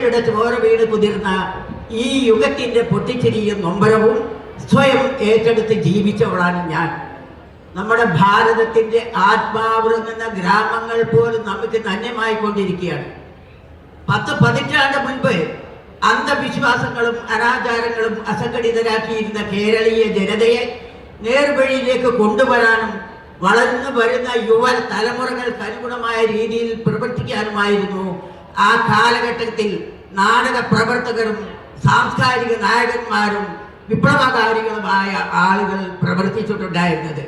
യുടെ ചോര വീട് കുതിർന്ന ഈ യുഗത്തിന്റെ പൊട്ടിച്ചിരിയും നൊമ്പരവും സ്വയം ഏറ്റെടുത്ത് ജീവിച്ചവളാണ് ഞാൻ. നമ്മുടെ ഭാരതത്തിന്റെ ആത്മാവുറങ്ങുന്ന ഗ്രാമങ്ങൾ പോലും നമുക്ക് ധന്യമായിക്കൊണ്ടിരിക്കുകയാണ് പത്ത് പതിറ്റാണ്ട് മുൻപ് അന്ധവിശ്വാസങ്ങളും അനാചാരങ്ങളും അസംഘടിതരാക്കിയിരുന്ന കേരളീയ ജനതയെ നേർവഴിയിലേക്ക് കൊണ്ടുവരാനും വളർന്നു വരുന്ന യുവ തലമുറകൾക്ക് അനുഗുണമായ രീതിയിൽ പ്രവർത്തിക്കാനുമായിരുന്നു ആ കാലഘട്ടത്തിൽ നാടക പ്രവർത്തകരും സാംസ്കാരിക നായകന്മാരും വിപ്ലവകാരികളുമായ ആളുകൾ പ്രവർത്തിച്ചിട്ടുണ്ടായിരുന്നത്.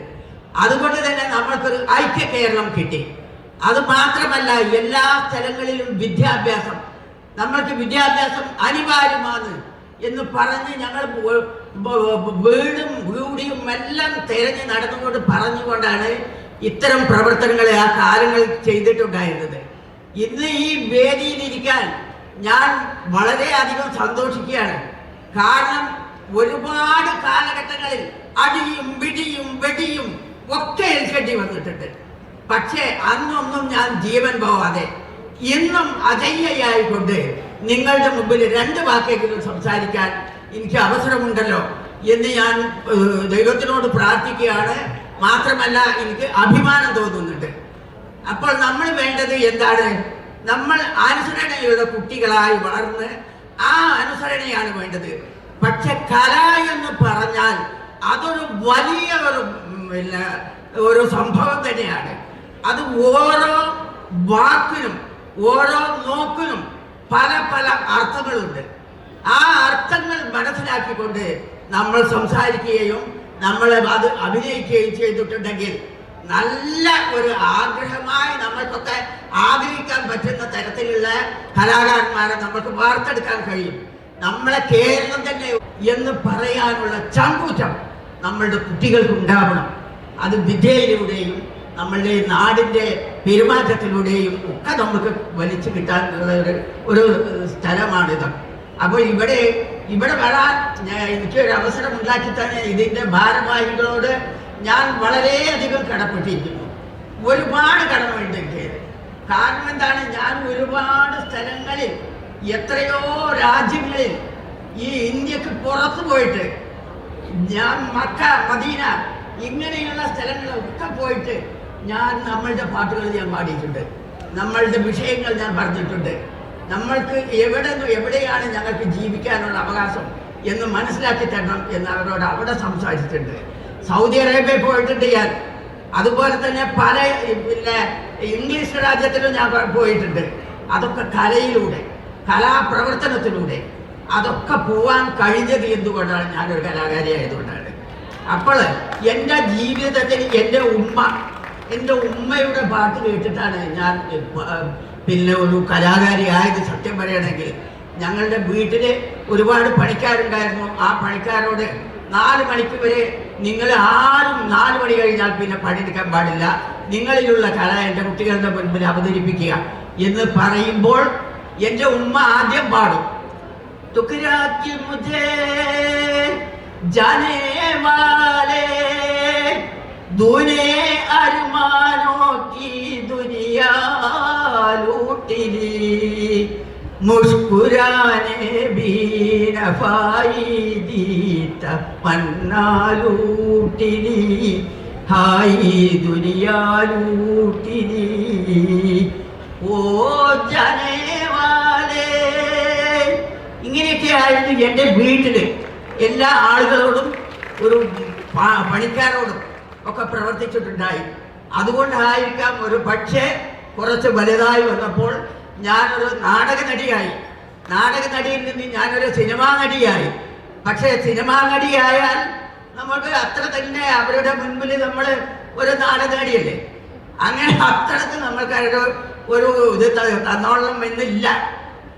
അതുകൊണ്ട് തന്നെ നമ്മൾക്കൊരു ഐക്യ കേരളം കിട്ടി. അത് മാത്രമല്ല എല്ലാ സ്ഥലങ്ങളിലും വിദ്യാഭ്യാസം. നമ്മൾക്ക് വിദ്യാഭ്യാസം അനിവാര്യമാണ് എന്ന് പറഞ്ഞ് ഞങ്ങൾ വീടും വീടിയും എല്ലാം തിരഞ്ഞ് നടന്നുകൊണ്ട് പറഞ്ഞുകൊണ്ടാണ് ഇത്തരം പ്രവർത്തനങ്ങളെ ആ കാലങ്ങളിൽ ചെയ്തിട്ടുണ്ടായിരുന്നത്. ഇന്ന് ഈ വേദിയിൽ വേദിയിലിരിക്കാൻ ഞാൻ വളരെയധികം സന്തോഷിക്കുകയാണ്. കാരണം ഒരുപാട് കാലഘട്ടങ്ങളിൽ അടിയും പിടിയും വെടിയും ഒക്കെ ഏൽക്കേണ്ടി വന്നിട്ടുണ്ട്. പക്ഷേ അന്നൊന്നും ഞാൻ ജീവൻ പോവാതെ ഇന്നും അജയ്യയായിക്കൊണ്ട് നിങ്ങളുടെ മുമ്പിൽ രണ്ട് വാക്കെങ്കിലും സംസാരിക്കാൻ എനിക്ക് അവസരമുണ്ടല്ലോ എന്ന് ഞാൻ ദൈവത്തിനോട് പ്രാർത്ഥിക്കുകയാണ്. മാത്രമല്ല എനിക്ക് അഭിമാനം തോന്നുന്നുണ്ട്. അപ്പോൾ നമ്മൾ വേണ്ടത് എന്താണ്? നമ്മൾ അനുസരണയുടെ കുട്ടികളായി വളർന്ന് ആ അനുസരണയാണ് വേണ്ടത്. പക്ഷെ കല എന്ന് പറഞ്ഞാൽ അതൊരു വലിയ ഒരു പിന്നെ ഒരു സംഭവം തന്നെയാണ്. അത് ഓരോ വാക്കിനും ഓരോ നോക്കിനും പല പല അർത്ഥങ്ങളുണ്ട്. ആ അർത്ഥങ്ങൾ മനസ്സിലാക്കിക്കൊണ്ട് നമ്മൾ സംസാരിക്കുകയും നമ്മൾ അത് അഭിനയിക്കുകയും ചെയ്തിട്ടുണ്ടെങ്കിൽ നല്ല ഒരു ആഗ്രഹമായി നമ്മൾക്കൊക്കെ ആഗ്രഹിക്കാൻ പറ്റുന്ന തരത്തിലുള്ള കലാകാരന്മാരെ നമുക്ക് വാർത്തെടുക്കാൻ കഴിയും. നമ്മളെ കേരളം തന്നെ എന്ന് പറയാനുള്ള ചങ്കൂറ്റം നമ്മളുടെ കുട്ടികൾക്ക് ഉണ്ടാവണം. അത് വിദ്യയിലൂടെയും നമ്മളുടെ നാടിന്റെ പെരുമാറ്റത്തിലൂടെയും ഒക്കെ നമുക്ക് വലിച്ചു കിട്ടാനുള്ള ഒരു ഒരു സ്ഥലമാണിത്. അപ്പോൾ ഇവിടെ ഇവിടെ വരാൻ എനിക്കൊരു അവസരം ഉണ്ടാക്കി തന്നെ ഇതിന്റെ ഭാരവാഹികളോട് ഞാൻ വളരെയധികം കടപ്പെട്ടിരിക്കുന്നു. ഒരുപാട് കടമുണ്ട് എനിക്ക്. കാരണം എന്താണ്? ഞാൻ ഒരുപാട് സ്ഥലങ്ങളിൽ എത്രയോ രാജ്യങ്ങളിൽ ഈ ഇന്ത്യയ്ക്ക് പുറത്തു പോയിട്ട് ഞാൻ മക്ക മദീന ഇങ്ങനെയുള്ള സ്ഥലങ്ങളൊക്കെ പോയിട്ട് ഞാൻ നമ്മളുടെ പാട്ടുകൾ ഞാൻ പാടിയിട്ടുണ്ട്. നമ്മളുടെ വിഷയങ്ങൾ ഞാൻ പറഞ്ഞിട്ടുണ്ട്. നമ്മൾക്ക് എവിടെ എവിടെയാണ് ഞങ്ങൾക്ക് ജീവിക്കാനുള്ള അവകാശം എന്ന് മനസ്സിലാക്കി തരണം എന്ന് അവരോട് അവിടെ സംസാരിച്ചിട്ടുണ്ട്. സൗദി അറേബ്യ പോയിട്ടുണ്ട് ഞാൻ. അതുപോലെ തന്നെ പല പിന്നെ ഇംഗ്ലീഷ് രാജ്യത്തിലും ഞാൻ പോയിട്ടുണ്ട്. അതൊക്കെ കലയിലൂടെ കലാപ്രവർത്തനത്തിലൂടെ. അതൊക്കെ പോവാൻ കഴിഞ്ഞത് എന്തുകൊണ്ടാണ്? ഞാനൊരു കലാകാരി ആയതുകൊണ്ടാണ് അപ്പോൾ എന്റെ ജീവിതത്തിൽ എന്റെ ഉമ്മ എന്റെ ഉമ്മയുടെ പാട്ട് കേട്ടിട്ടാണ് ഞാൻ പിന്നെ ഒരു കലാകാരി ആയത് സത്യം പറയുകയാണെങ്കിൽ ഞങ്ങളുടെ വീട്ടിൽ ഒരുപാട് പണിക്കാരുണ്ടായിരുന്നു. ആ പണിക്കാരോട് നാല് മണിക്ക് വരെ നിങ്ങൾ ആരും നാല് മണി കഴിഞ്ഞാൽ പിന്നെ പണിയെടുക്കാൻ പാടില്ല. നിങ്ങളിലുള്ള കല എന്റെ കുട്ടികളുടെ മുൻപിൽ അവതരിപ്പിക്കുക എന്ന് പറയുമ്പോൾ എന്റെ ഉമ്മ ആദ്യം പാടും. തുക്കരാക്കി മുസ്കുരാനെ ദീത്ത പന്നാലൂട്ടിനി ഹായി ദുനിയാലൂട്ടിനി ഓ ജനേവാലേ ഇങ്ങനെയൊക്കെയായിരുന്നു എന്റെ വീട്ടിൽ എല്ലാ ആളുകളോടും ഒരു പണിക്കാരോടും ഒക്കെ പ്രവർത്തിച്ചിട്ടുണ്ടായി. അതുകൊണ്ടായിരിക്കാം ഒരു പക്ഷേ കുറച്ച് വലുതായി വന്നപ്പോൾ ഞാനൊരു നാടക നടിയായി നാടക നടിയിൽ നിന്ന് ഞാനൊരു സിനിമാ നടിയായി. പക്ഷേ സിനിമാ നടിയായാൽ നമുക്ക് അത്ര തന്നെ അവരുടെ മുൻപിൽ നമ്മൾ ഒരു നാടക നടിയല്ലേ അങ്ങനെ അത്തരത്തിൽ നമ്മൾക്ക് ഒരു ഇത് തന്നോളം എന്നില്ല.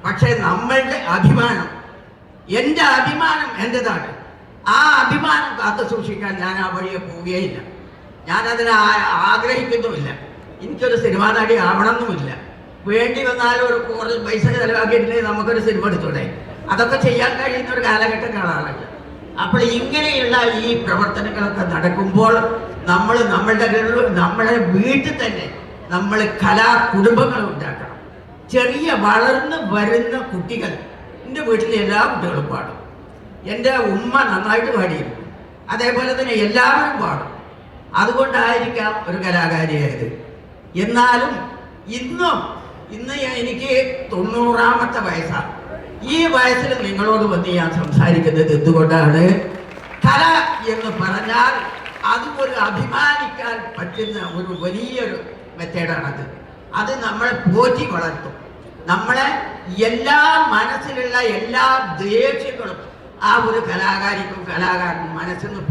പക്ഷേ നമ്മളുടെ അഭിമാനം എന്റെ അഭിമാനം എന്റെതാണ് ആ അഭിമാനം കാത്തു സൂക്ഷിക്കാൻ ഞാൻ ആ വഴിയെ പോവുകയില്ല. ഞാനതിനെ ആഗ്രഹിക്കുന്നുമില്ല. എനിക്കൊരു സിനിമാ നടി ആവണമെന്നുമില്ല. വേണ്ടി വന്നാൽ ഒരു കൂടുതൽ പൈസ ചിലവാക്കിയിട്ടുണ്ടെങ്കിൽ നമുക്കൊരു സിനിമ എടുത്തൂടെ അതൊക്കെ ചെയ്യാൻ കഴിയുന്ന ഒരു കാലഘട്ടം കാണാറുണ്ട് അപ്പോൾ ഇങ്ങനെയുള്ള ഈ പ്രവർത്തനങ്ങളൊക്കെ നടക്കുമ്പോൾ നമ്മൾ നമ്മളുടെ നമ്മളെ വീട്ടിൽ തന്നെ നമ്മൾ കലാ കുടുംബങ്ങൾ ഉണ്ടാക്കണം. ചെറിയ വളർന്ന് വരുന്ന കുട്ടികൾ. എന്റെ വീട്ടിലെ എല്ലാ കുട്ടികളും പാടും. എന്റെ ഉമ്മ നന്നായിട്ട് പാടിയിരുന്നു. അതേപോലെ തന്നെ എല്ലാവരും പാടും. അതുകൊണ്ടായിരിക്കാം ഒരു കലാകാരിയായത്. എന്നാലും ഇന്നും ഇന്ന് എനിക്ക് തൊണ്ണൂറാമത്തെ വയസ്സാണ് ഈ വയസ്സിൽ നിങ്ങളോട് വന്ന് ഞാൻ സംസാരിക്കുന്നത് എന്തുകൊണ്ടാണ്? കല എന്ന് പറഞ്ഞാൽ അതും ഒരു അഭിമാനിക്കാൻ പറ്റുന്ന ഒരു വലിയൊരു മെത്തേഡാണത്. അത് നമ്മളെ പോറ്റി വളർത്തും. നമ്മളെ എല്ലാ മനസ്സിലുള്ള എല്ലാ ദേഷ്യങ്ങളും ആ ഒരു കലാകാരിക്കും കലാകാരനും മനസ്സിൽ നിന്ന്